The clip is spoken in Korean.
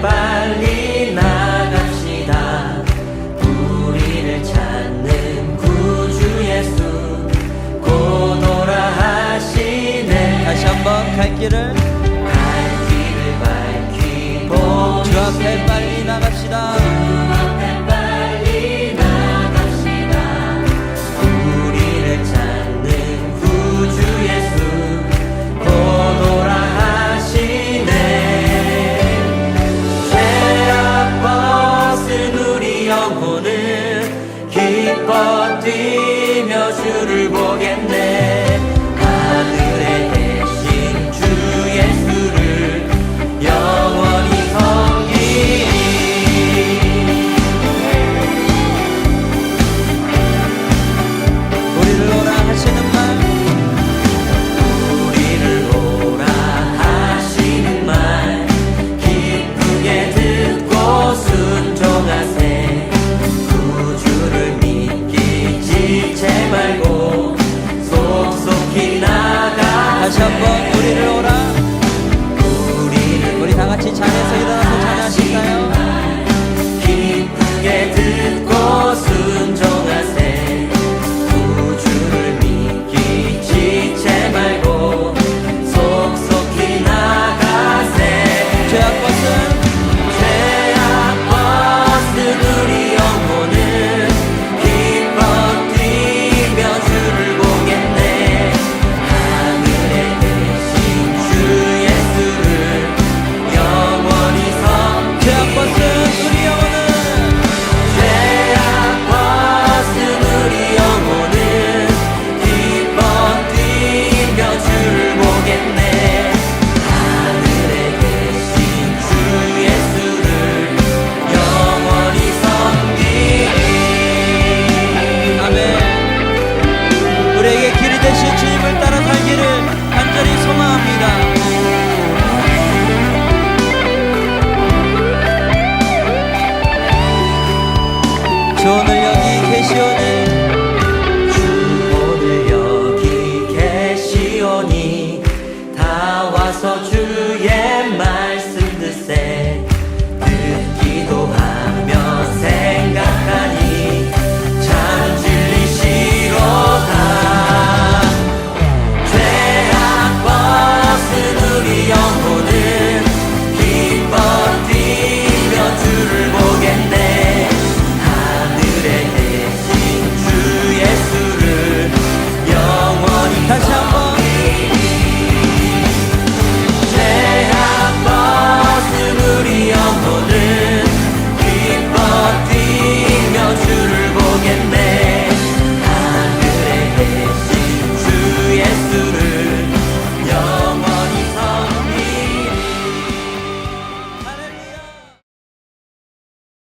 빨리 나갑시다. 우리를 찾는 구주 예수 고노라 하시네. 다시 한번 갈 길을 갈 길을 밝히 보주 앞에 빨리 나갑시다. 뻗으며 주를 보겠네. put it on. 저 오늘 여기 계시오니 주 오늘 여기 계시오니 다 와서 주